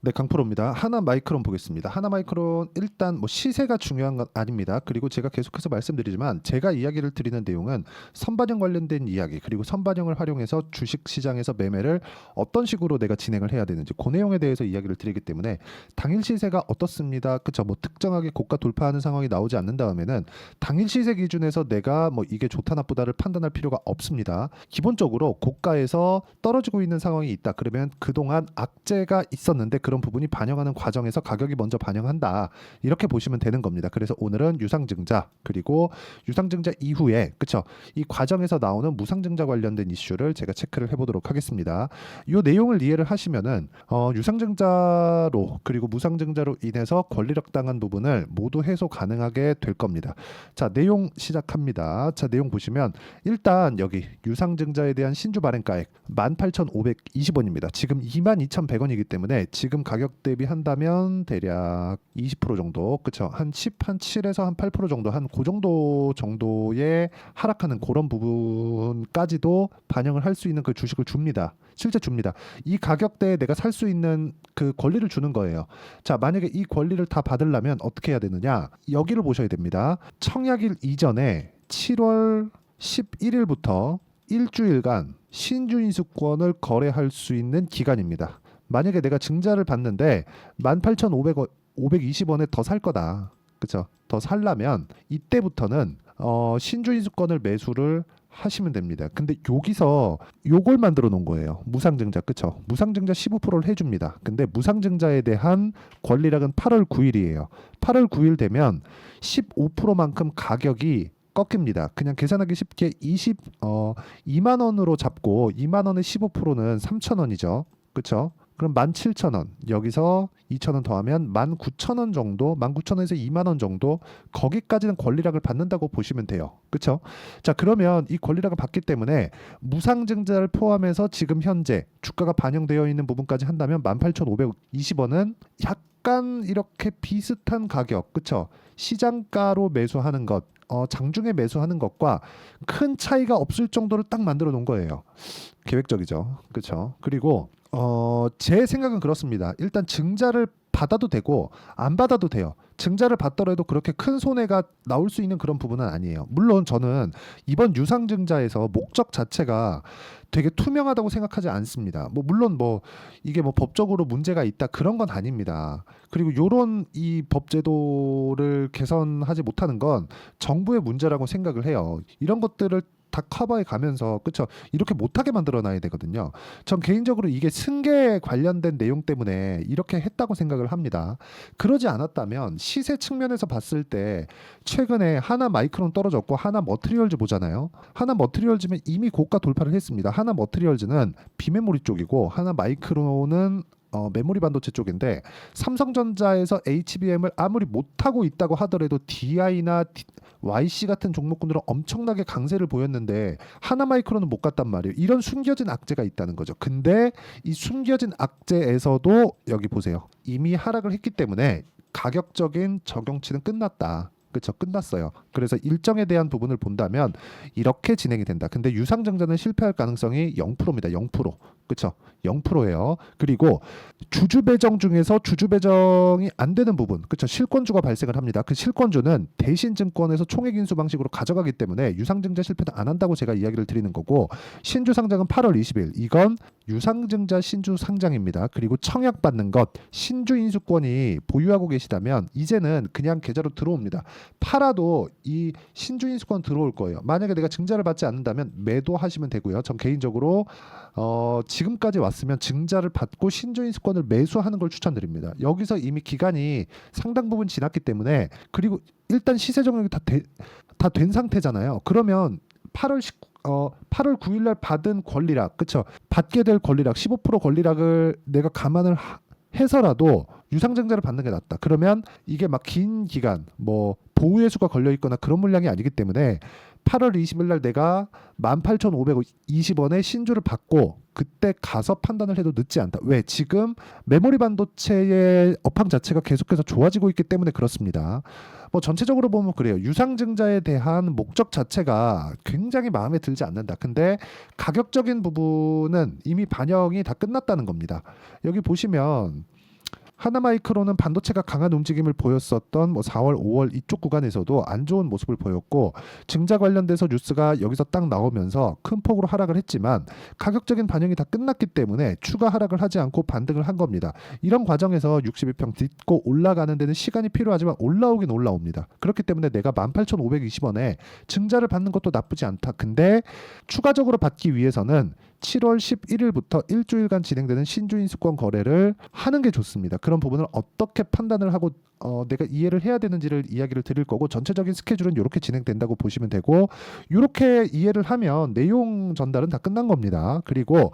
네, 강프로입니다. 하나 마이크론 보겠습니다. 하나 마이크론 일단 뭐 시세가 중요한 건 아닙니다. 그리고 제가 계속해서 말씀드리지만 제가 이야기를 드리는 내용은 선반영 관련된 이야기 그리고 선반영을 활용해서 주식 시장에서 매매를 어떤 식으로 내가 진행을 해야 되는지 그 내용에 대해서 이야기를 드리기 때문에 당일 시세가 어떻습니다. 그쵸? 뭐 특정하게 고가 돌파하는 상황이 나오지 않는 다음에는 당일 시세 기준에서 내가 뭐 이게 좋다 나쁘다를 판단할 필요가 없습니다. 기본적으로 고가에서 떨어지고 있는 상황이 있다. 그러면 그동안 악재가 있었는데 그런 부분이 반영하는 과정에서 가격이 먼저 반영한다. 이렇게 보시면 되는 겁니다. 그래서 오늘은 유상증자 그리고 유상증자 이후에 그쵸? 이 과정에서 나오는 무상증자 관련된 이슈를 제가 체크를 해보도록 하겠습니다. 이 내용을 이해를 하시면은 어, 유상증자로 그리고 무상증자로 인해서 권리력 당한 부분을 모두 해소 가능하게 될 겁니다. 자 내용 시작합니다. 자 내용 보시면 일단 여기 유상증자에 대한 신주 발행가액 18,520원입니다. 지금 22,100원이기 때문에 지금 가격 대비 한다면 대략 20% 정도 그쵸 한 10, 한 7에서 한 8% 정도 한 그 정도 정도의 하락하는 그런 부분까지도 반영을 할 수 있는 그 주식을 줍니다. 실제 줍니다. 이 가격대에 내가 살 수 있는 그 권리를 주는 거예요. 자, 만약에 이 권리를 다 받으려면 어떻게 해야 되느냐? 여기를 보셔야 됩니다. 청약일 이전에 7월 11일부터 일주일간 신주인수권을 거래할 수 있는 기간입니다. 만약에 내가 증자를 받는데 18,500원 520원에 더 살 거다. 그쵸? 더 살라면 이때부터는 어, 신주인수권을 매수를 하시면 됩니다. 근데 여기서 요걸 만들어 놓은 거예요. 무상증자 그쵸? 무상증자 15%를 해줍니다. 근데 무상증자에 대한 권리락은 8월 9일이에요. 8월 9일 되면 15%만큼 가격이 꺾입니다. 그냥 계산하기 쉽게 20 어 2만 원으로 잡고 2만 원의 15%는 3천 원이죠. 그쵸? 그럼 17,000원 여기서 2,000원 더하면 19,000원 정도 19,000원에서 2만 원 정도 거기까지는 권리락을 받는다고 보시면 돼요. 그렇죠? 자 그러면 이 권리락을 받기 때문에 무상증자를 포함해서 지금 현재 주가가 반영되어 있는 부분까지 한다면 18,520원은 약간 이렇게 비슷한 가격 그렇죠? 시장가로 매수하는 것 어, 장중에 매수하는 것과 큰 차이가 없을 정도를 딱 만들어 놓은 거예요. 계획적이죠. 그렇죠? 그리고 어, 제 생각은 그렇습니다. 일단 증자를 받아도 되고 안 받아도 돼요. 증자를 받더라도 그렇게 큰 손해가 나올 수 있는 그런 부분은 아니에요. 물론 저는 이번 유상 증자에서 목적 자체가 되게 투명하다고 생각하지 않습니다. 뭐 물론 뭐 이게 뭐 법적으로 문제가 있다 그런 건 아닙니다. 그리고 요런 이 법제도를 개선하지 못하는 건 정부의 문제라고 생각을 해요. 이런 것들을 다 커버해 가면서 그쵸 이렇게 못하게 만들어 놔야 되거든요. 전 개인적으로 이게 승계 관련된 내용 때문에 이렇게 했다고 생각을 합니다. 그러지 않았다면 시세 측면에서 봤을 때 최근에 하나 마이크론 떨어졌고 하나 머트리얼즈 보잖아요. 하나 머트리얼즈는 이미 고가 돌파를 했습니다. 하나 머트리얼즈는 비메모리 쪽이고 하나 마이크론은 어, 메모리 반도체 쪽인데 삼성전자에서 HBM을 아무리 못하고 있다고 하더라도 DI나 YC 같은 종목군들은 엄청나게 강세를 보였는데 하나마이크로는 못 갔단 말이에요. 이런 숨겨진 악재가 있다는 거죠. 근데 이 숨겨진 악재에서도 여기 보세요. 이미 하락을 했기 때문에 가격적인 적용치는 끝났다. 그렇죠. 끝났어요. 그래서 일정에 대한 부분을 본다면 이렇게 진행이 된다. 근데 유상증자는 실패할 가능성이 0%입니다. 0%. 그렇죠. 0%예요. 그리고 주주 배정 중에서 주주 배정이 안 되는 부분, 그렇죠. 실권주가 발생을 합니다. 그 실권주는 대신 증권에서 총액 인수 방식으로 가져가기 때문에 유상증자 실패도 안 한다고 제가 이야기를 드리는 거고 신주 상장은 8월 20일. 이건 유상증자 신주 상장입니다. 그리고 청약 받는 것 신주 인수권이 보유하고 계시다면 이제는 그냥 계좌로 들어옵니다. 팔아도 이 신주 인수권 들어올 거예요. 만약에 내가 증자를 받지 않는다면 매도하시면 되고요. 전 개인적으로 어, 지금까지 왔으면 증자를 받고 신주 인수권을 매수하는 걸 추천드립니다. 여기서 이미 기간이 상당 부분 지났기 때문에 그리고 일단 시세 적용이 다 된 상태잖아요. 그러면 8월 19 어 8월 9일 날 받은 권리락 그쵸 받게 될 권리락 15% 권리락을 내가 감안을 하, 해서라도 유상증자를 받는 게 낫다. 그러면 이게 막 긴 기간 뭐 보호예수가 걸려 있거나 그런 물량이 아니기 때문에 8월 20일 날 내가 18,520원에 신주를 받고 그때 가서 판단을 해도 늦지 않다. 왜? 지금 메모리 반도체의 업황 자체가 계속해서 좋아지고 있기 때문에 그렇습니다. 뭐 전체적으로 보면 그래요. 유상증자에 대한 목적 자체가 굉장히 마음에 들지 않는다. 근데 가격적인 부분은 이미 반영이 다 끝났다는 겁니다. 여기 보시면 하나마이크로는 반도체가 강한 움직임을 보였었던 뭐 4월, 5월 이쪽 구간에서도 안 좋은 모습을 보였고 증자 관련돼서 뉴스가 여기서 딱 나오면서 큰 폭으로 하락을 했지만 가격적인 반영이 다 끝났기 때문에 추가 하락을 하지 않고 반등을 한 겁니다. 이런 과정에서 61평 딛고 올라가는 데는 시간이 필요하지만 올라오긴 올라옵니다. 그렇기 때문에 내가 18,520원에 증자를 받는 것도 나쁘지 않다. 근데 추가적으로 받기 위해서는 7월 11일부터 일주일간 진행되는 신주인수권 거래를 하는 게 좋습니다. 그런 부분을 어떻게 판단을 하고 어, 내가 이해를 해야 되는지를 이야기를 드릴 거고 전체적인 스케줄은 이렇게 진행된다고 보시면 되고 이렇게 이해를 하면 내용 전달은 다 끝난 겁니다. 그리고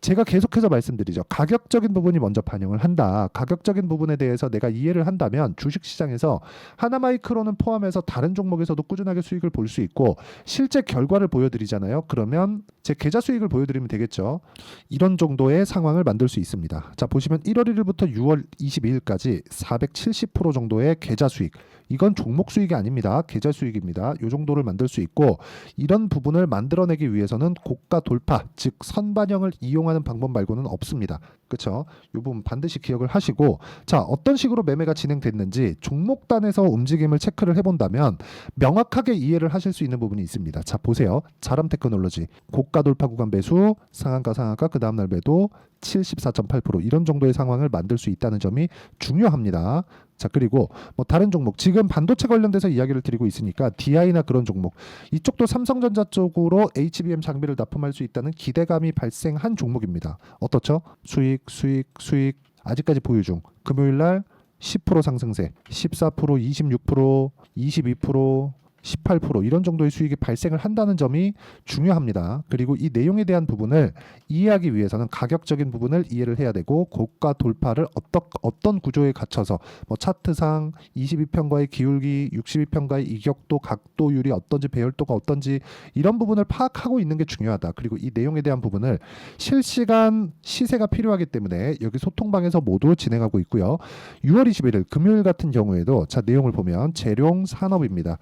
제가 계속해서 말씀드리죠. 가격적인 부분이 먼저 반영을 한다. 가격적인 부분에 대해서 내가 이해를 한다면 주식 시장에서 하나마이크로는 포함해서 다른 종목에서도 꾸준하게 수익을 볼 수 있고 실제 결과를 보여드리잖아요. 그러면 제 계좌 수익을 보여드리면 되겠죠. 이런 정도의 상황을 만들 수 있습니다. 자 보시면 1월 1일부터 6월 22일까지 470% 정도의 계좌 수익. 이건 종목 수익이 아닙니다. 계좌 수익입니다. 이 정도를 만들 수 있고 이런 부분을 만들어내기 위해서는 고가 돌파, 즉 선반영을 이용하는 방법 말고는 없습니다. 그렇죠? 이 부분 반드시 기억을 하시고 자 어떤 식으로 매매가 진행됐는지 종목단에서 움직임을 체크를 해본다면 명확하게 이해를 하실 수 있는 부분이 있습니다. 자 보세요. 자람 테크놀로지 고가 돌파 구간 매수, 상한가 상한가 그 다음날 매도 74.8% 이런 정도의 상황을 만들 수 있다는 점이 중요합니다. 자 그리고 뭐 다른 종목 지금 반도체 관련돼서 이야기를 드리고 있으니까 DI나 그런 종목 이쪽도 삼성전자 쪽으로 HBM 장비를 납품할 수 있다는 기대감이 발생한 종목입니다. 어떻죠? 수익 수익 수익 아직까지 보유 중. 금요일 날 10% 상승세, 14%, 26%, 22%, 18% 이런 정도의 수익이 발생을 한다는 점이 중요합니다. 그리고 이 내용에 대한 부분을 이해하기 위해서는 가격적인 부분을 이해를 해야 되고 고가 돌파를 어떤 어떤 구조에 갖춰서 뭐 차트상 22평과의 기울기, 62평과의 이격도, 각도율이 어떤지 배열도가 어떤지 이런 부분을 파악하고 있는 게 중요하다. 그리고 이 내용에 대한 부분을 실시간 시세가 필요하기 때문에 여기 소통방에서 모두 진행하고 있고요. 6월 21일 금요일 같은 경우에도 자 내용을 보면 재룡 산업입니다.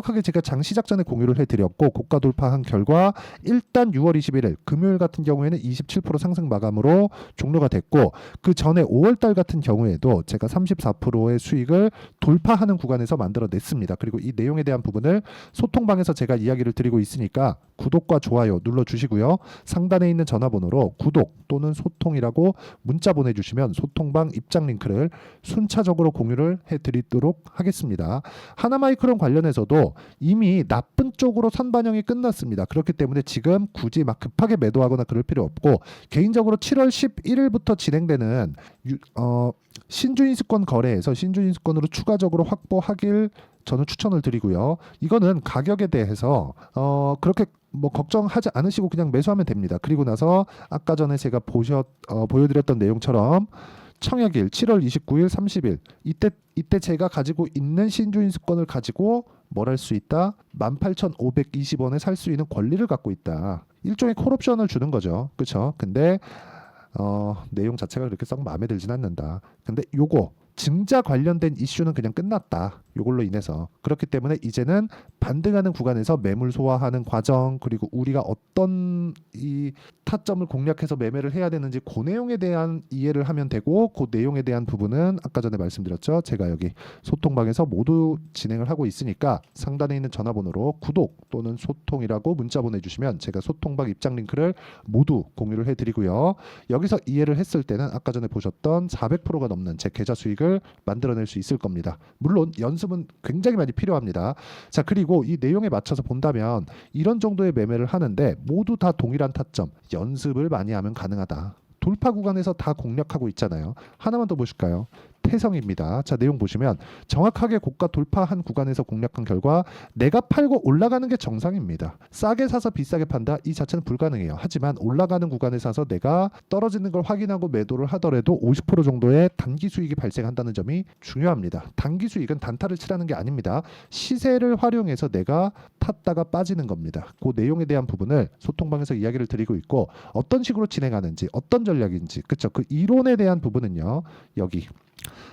정확하게 제가 장 시작 전에 공유를 해드렸고 고가 돌파한 결과 일단 6월 21일 금요일 같은 경우에는 27% 상승 마감으로 종료가 됐고 그 전에 5월달 같은 경우에도 제가 34%의 수익을 돌파하는 구간에서 만들어냈습니다. 그리고 이 내용에 대한 부분을 소통방에서 제가 이야기를 드리고 있으니까 구독과 좋아요 눌러주시고요. 상단에 있는 전화번호로 구독 또는 소통이라고 문자 보내주시면 소통방 입장 링크를 순차적으로 공유를 해드리도록 하겠습니다. 하나마이크론 관련해서도 이미 나쁜 쪽으로 선반영이 끝났습니다. 그렇기 때문에 지금 굳이 막 급하게 매도하거나 그럴 필요 없고 개인적으로 7월 11일부터 진행되는 유, 어, 신주인수권 거래에서 신주인수권으로 추가적으로 확보하길 저는 추천을 드리고요. 이거는 가격에 대해서 어, 그렇게 뭐 걱정하지 않으시고 그냥 매수하면 됩니다. 그리고 나서 아까 전에 제가 보셨 어, 보여드렸던 내용처럼 청약일 7월 29일 30일 이때 이때 제가 가지고 있는 신주인수권을 가지고 뭘 할 수 있다? 18,520원에 살 수 있는 권리를 갖고 있다. 일종의 콜옵션을 주는 거죠. 그렇죠? 근데 어, 내용 자체가 그렇게 썩 마음에 들진 않는다. 근데 요거 증자 관련된 이슈는 그냥 끝났다. 요걸로 인해서 그렇기 때문에 이제는 반등하는 구간에서 매물 소화하는 과정 그리고 우리가 어떤 이 타점을 공략해서 매매를 해야 되는지 그 내용에 대한 이해를 하면 되고 그 내용에 대한 부분은 아까 전에 말씀드렸죠. 제가 여기 소통방에서 모두 진행을 하고 있으니까 상단에 있는 전화번호로 구독 또는 소통이라고 문자 보내주시면 제가 소통방 입장 링크를 모두 공유를 해드리고요. 여기서 이해를 했을 때는 아까 전에 보셨던 400%가 넘는 제 계좌 수익을 만들어낼 수 있을 겁니다. 물론 연습은 굉장히 많이 필요합니다. 자 그리고 이 내용에 맞춰서 본다면 이런 정도의 매매를 하는데 모두 다 동일한 타점 연습을 많이 하면 가능하다. 돌파 구간에서 다 공략하고 있잖아요. 하나만 더 보실까요? 태성입니다. 자 내용 보시면 정확하게 고가 돌파한 구간에서 공략한 결과 내가 팔고 올라가는 게 정상입니다. 싸게 사서 비싸게 판다 이 자체는 불가능해요. 하지만 올라가는 구간에 사서 내가 떨어지는 걸 확인하고 매도를 하더라도 50% 정도의 단기 수익이 발생한다는 점이 중요합니다. 단기 수익은 단타를 치라는 게 아닙니다. 시세를 활용해서 내가 탔다가 빠지는 겁니다. 그 내용에 대한 부분을 소통방에서 이야기를 드리고 있고 어떤 식으로 진행하는지 어떤 전략인지 그쵸 그 이론에 대한 부분은요 여기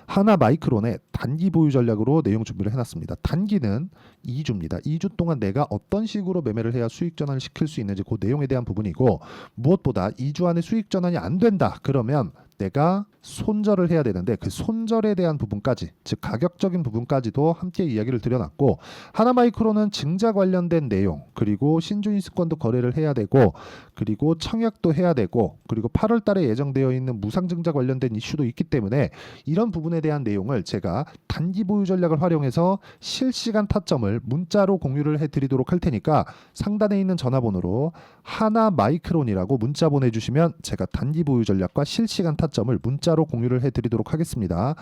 하나 마이크론의 단기 보유 전략으로 내용 준비를 해놨습니다. 단기는 2주입니다. 2주 동안 내가 어떤 식으로 매매를 해야 수익 전환을 시킬 수 있는지 그 내용에 대한 부분이고 무엇보다 2주 안에 수익 전환이 안 된다 그러면 내가 손절을 해야 되는데 그 손절에 대한 부분까지 즉 가격적인 부분까지도 함께 이야기를 드려놨고 하나마이크로는 증자 관련된 내용 그리고 신주인수권도 거래를 해야 되고 그리고 청약도 해야 되고 그리고 8월 달에 예정되어 있는 무상증자 관련된 이슈도 있기 때문에 이런 부분에 대한 내용을 제가 단기 보유 전략을 활용해서 실시간 타점을 문자로 공유를 해드리도록 할 테니까 상단에 있는 전화번호로 하나 마이크론이라고 문자 보내주시면 제가 단기 보유 전략과 실시간 타점 을 문자로 공유를 해드리도록 하겠습니다.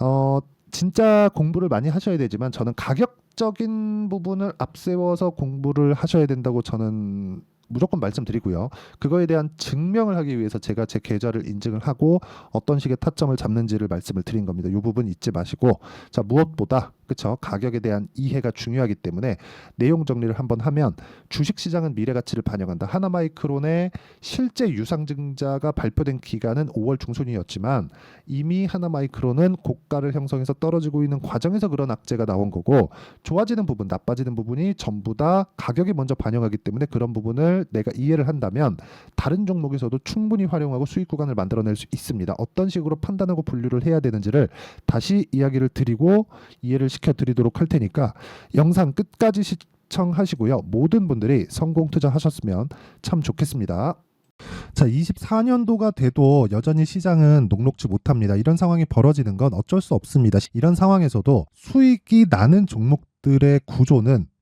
어, 진짜 공부를 많이 하셔야 되지만 저는 가격적인 부분을 앞세워서 공부를 하셔야 된다고 저는 무조건 말씀드리고요. 그거에 대한 증명을 하기 위해서 제가 제 계좌를 인증을 하고 어떤 식의 타점을 잡는지를 말씀을 드린 겁니다. 이 부분 잊지 마시고 자 무엇보다 그쵸 가격에 대한 이해가 중요하기 때문에 내용 정리를 한번 하면 주식 시장은 미래 가치를 반영한다. 하나마이크론의 실제 유상증자가 발표된 기간은 5월 중순이었지만 이미 하나마이크론은 고가를 형성해서 떨어지고 있는 과정에서 그런 악재가 나온 거고 좋아지는 부분, 나빠지는 부분이 전부 다 가격이 먼저 반영하기 때문에 그런 부분을 내가 이해를 한다면 다른 종목에서도 충분히 활용하고 수익 구간을 만들어낼 수 있습니다. 어떤 식으로 판단하고 분류를 해야 되는지를 다시 이야기를 드리고 이해를 시켜드리도록 할 테니까 영상 끝까지 시청하시고요. 모든 분들이 성공 투자하셨으면 참 좋겠습니다. 자, 24년도가 돼도 여전히 시장은 녹록지 못합니다. 이런 상황이 벌어지는 건 어쩔 수 없습니다. 이런 상황에서도 수익이 나는 종목 들의 구조는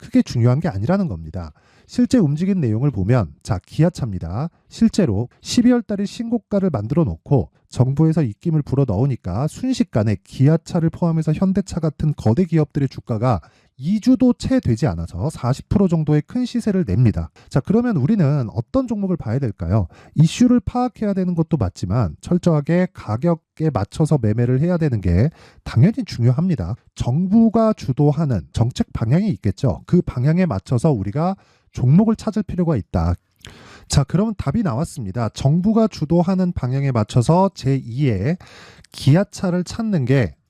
크게 중요한 게 아니라는 겁니다. 실제 움직인 내용을 보면 자 기아차입니다. 실제로 12월 달에 신고가를 만들어 놓고 정부에서 입김을 불어 넣으니까 순식간에 기아차를 포함해서 현대차 같은 거대 기업들의 주가가 2주도 채 되지 않아서 40% 정도의 큰 시세를 냅니다. 자, 그러면 우리는 어떤 종목을 봐야 될까요? 이슈를 파악해야 되는 것도 맞지만 철저하게 가격 에 맞춰서 매매를 해야 되는 게 당연히 중요합니다. 정부가 주도하는 정책 방향이 있겠죠. 그 방향에 맞춰서 우리가 종목을 찾을 필요가 있다. 자, 그러면 답이 나왔습니다. 정부가 주도하는 방향에 맞춰서 제2의 기아차를 찾는 게